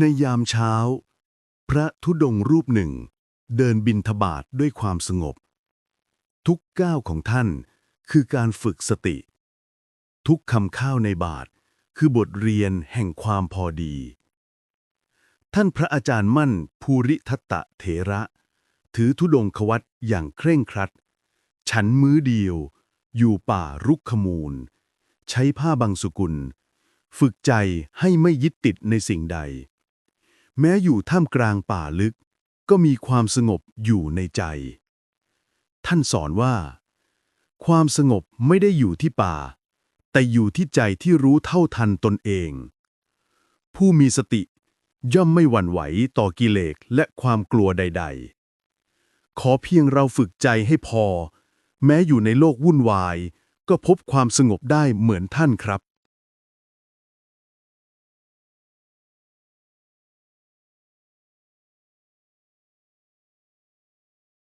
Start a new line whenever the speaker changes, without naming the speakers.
ในยามเช้า พระธุดงค์รูปหนึ่ง เดินบินทบาทด้วยความสงบ ทุกก้าวของท่านคือการฝึกสติ ทุกคำข้าวในบาทคือบทเรียนแห่งความพอดี ท่านพระอาจารย์มั่นภูริทัตตะเถระ ถือธุดงควัตอย่างเคร่งครัด ฉันมื้อเดียว อยู่ป่ารุกขมูล ใช้ผ้าบางสุกุล ฝึกใจให้ไม่ยึดติดในสิ่งใด แม้อยู่ท่ามกลางป่าลึก ก็มีความสงบอยู่ในใจ ท่านสอนว่า ความสงบไม่ได้อยู่ที่ป่า แต่อยู่ที่ใจที่รู้เท่าทันตนเอง ผู้มีสติย่อมไม่หวั่นไหวต่อกิเลสและความกลัวใด ๆ ขอเพียงเราฝึกใจให้พอ แม้อยู่ในโลกวุ่นวาย ก็พบความสงบได้เหมือนท่านครับ